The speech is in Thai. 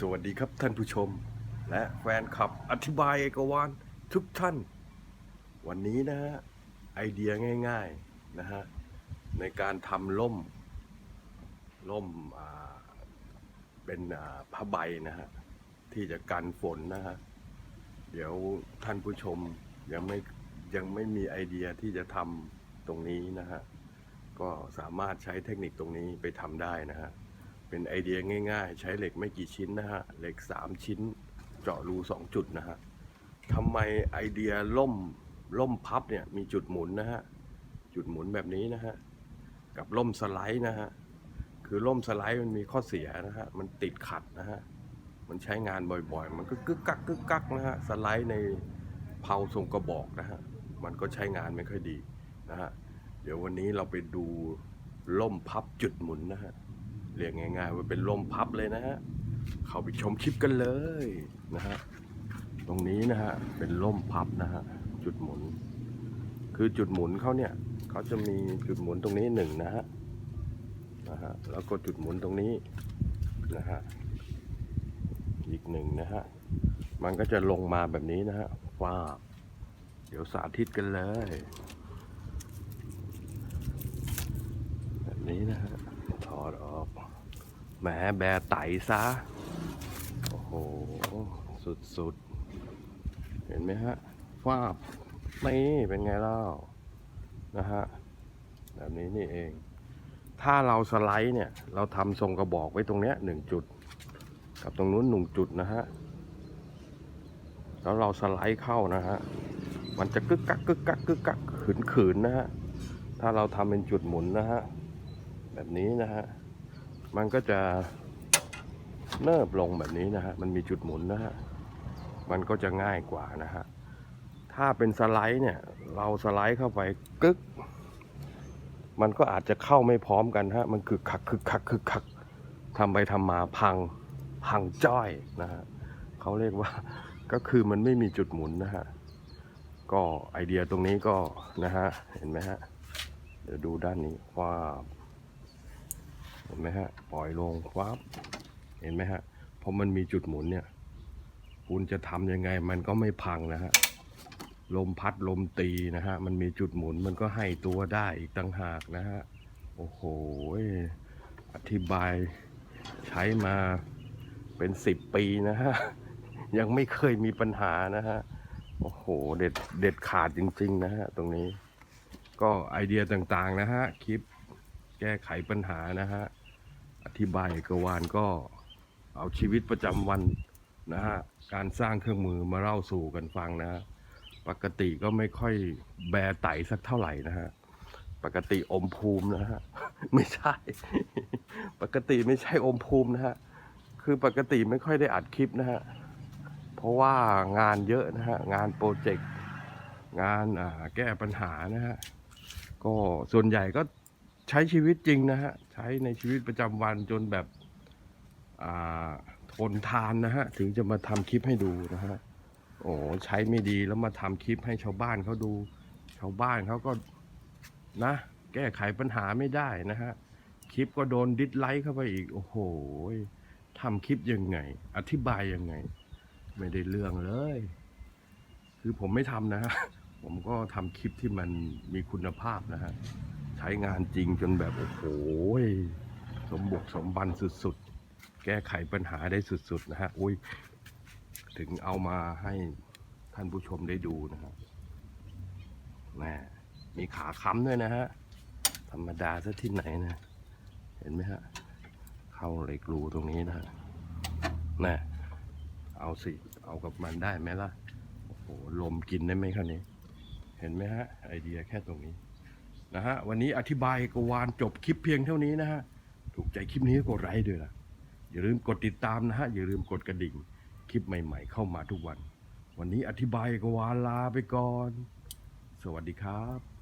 สวัสดีครับท่านผู้ชม และแฟนคลับอธิบายเอกวานทุกท่าน วันนี้นะฮะไอเดียง่ายๆนะฮะในการทำล่มล่มเป็นผ้าใบนะฮะที่จะกันฝนนะฮะเดี๋ยวท่านผู้ชมยังไม่ยังไม่มีไอเดียที่จะทำตรงนี้นะฮะก็สามารถใช้เทคนิคตรงนี้ไปทำได้นะฮะ เป็นไอเดียง่ายๆ ใช้เหล็กไม่กี่ชิ้นนะฮะ เหล็ก 3 ชิ้น เจาะรู 2 จุดนะฮะทำไมไอเดียล่มล่มพับเนี่ยมีจุดหมุนนะฮะ จุดหมุนแบบนี้นะฮะ กับล่มสไลด์นะฮะ คือล่มสไลด์มันมีข้อเสียนะฮะ มันติดขัดนะฮะ มันใช้งานบ่อยๆ มันก็กึกกักกึกกักนะฮะ สไลด์ในเพาทรงกระบอกนะฮะ มันก็ใช้งานไม่ค่อยดีนะฮะ เดี๋ยววันนี้เราไปดูล่มพับจุดหมุนนะฮะ เรียกง่ายๆว่าเป็นลมพับเลยนะฮะ เข้าไปชมคลิปกันเลยนะฮะ ตรงนี้นะฮะ เป็นล่มพับนะฮะ จุดหมุน คือจุดหมุนเขาเนี่ยเขาจะมีจุดหมุนตรงนี้หนึ่งนะฮะ นะฮะ แล้วก็จุดหมุนตรงนี้นะฮะ อีกหนึ่งนะฮะ มันก็จะลงมาแบบนี้นะฮะฟ้าเดี๋ยวสาธิตกันเลย แบบนี้นะฮะ แหมแบร์ไตซะ โอ้โห สุดๆ เห็นไหมฮะฟาบนี่เป็นไงเล่า นะฮะ แบบนี้นี่เอง ถ้าเราสไลด์เนี่ย เราทำทรงกระบอกไว้ตรงเนี้ยหนึ่งจุด กับตรงนู้นหนึ่งจุดนะฮะ แล้วเราสไลด์เข้านะฮะ มันจะกึกกักกึกกักกึกกักขืนขืนๆนะฮะ ถ้าเราทำเป็นจุดหมุนนะฮะ แบบนี้นะฮะ มันก็จะเนิบลงแบบนี้นะฮะ มันมีจุดหมุนนะฮะ มันก็จะง่ายกว่านะฮะ ถ้าเป็นสไลด์เนี่ย เราสไลด์เข้าไปกึก มันก็อาจจะเข้าไม่พร้อมกันฮะ มันคือคักคือคักคือคักทำไปทำมาพังพังจ้อยนะฮะเขาเรียกว่าก็คือมันไม่มีจุดหมุนนะฮะ ก็ไอเดียตรงนี้ก็นะฮะ เห็นไหมฮะ เดี๋ยวดูด้านนี้ว่า เห็นไหมฮะ ปล่อยลงวับเห็นไหมฮะเพอมันมีจุดหมุนเนี่ย คุณจะทำยังไงมันก็ไม่พังนะฮะ ลมพัดลมตีนะฮะ มันมีจุดหมุนมันก็ให้ตัวได้อีกต่างหากนะฮะ โอ้โห อธิบายใช้มาเป็นสิบปีนะฮะ ยังไม่เคยมีปัญหานะฮะ โอ้โห เด็ดเด็ดขาดจริง ๆ นะฮะ ตรงนี้ ก็ไอเดียต่างๆนะฮะ คลิป แก้ไขปัญหานะฮะ อธิบายกวานก็เอาชีวิตประจำวันนะฮะ การสร้างเครื่องมือมาเล่าสู่กันฟังนะฮะ ปกติก็ไม่ค่อยแบไตสักเท่าไหร่นะฮะ ปกติอมภูมินะฮะ ไม่ใช่ ปกติไม่ใช่อมภูมินะฮะ คือปกติไม่ค่อยได้อัดคลิปนะฮะ เพราะว่างานเยอะนะฮะ งานโปรเจกต์ งานแก้ปัญหานะฮะ ก็ส่วนใหญ่ก็ ใช้ชีวิตจริงนะฮะ ใช้ในชีวิตประจำวันจนแบบอ่าทนทานนะฮะ ถึงจะมาทำคลิปให้ดูนะฮะ โอ้ใช้ไม่ดีแล้วมาทำคลิปให้ชาวบ้านเขาดู ชาวบ้านเขาก็นะ แก้ไขปัญหาไม่ได้นะฮะ คลิปก็โดนดิสไลค์เข้าไปอีก โอ้โหทำคลิปยังไง อธิบายยังไง ไม่ได้เรื่องเลย คือผมไม่ทำนะฮะ ผมก็ทำคลิปที่มันมีคุณภาพนะฮะ ช้งานจริงจนแบบโอ้โหสมบุกสมบันสุดๆ แก้ไขปัญหาได้สุดๆนะฮะอุ้ยถึงเอามาให้ท่านผู้ชมได้ดูนะฮะแม่มีขาค้ำด้วยนะฮะ ธรรมดาซะที่ไหนนะ เห็นไหมฮะ เข้าเหล็กรูตรงนี้นะฮะน่ะเอาสิ เอากับมันได้ไหมล่ะ โอ้โห ลมกินได้ไหมคันนี้ เห็นไหมฮะ ไอเดียแค่ตรงนี้ นะฮะวันนี้อธิบายกวานจบคลิปเพียงเท่านี้นะฮะถูกใจคลิปนี้ก็กดไลค์ด้วยล่ะอย่าลืมกดติดตามนะฮะอย่าลืมกดกระดิ่ง คลิปใหม่ๆ เข้ามาทุกวัน วันนี้อธิบายกวานลาไปก่อน สวัสดีครับ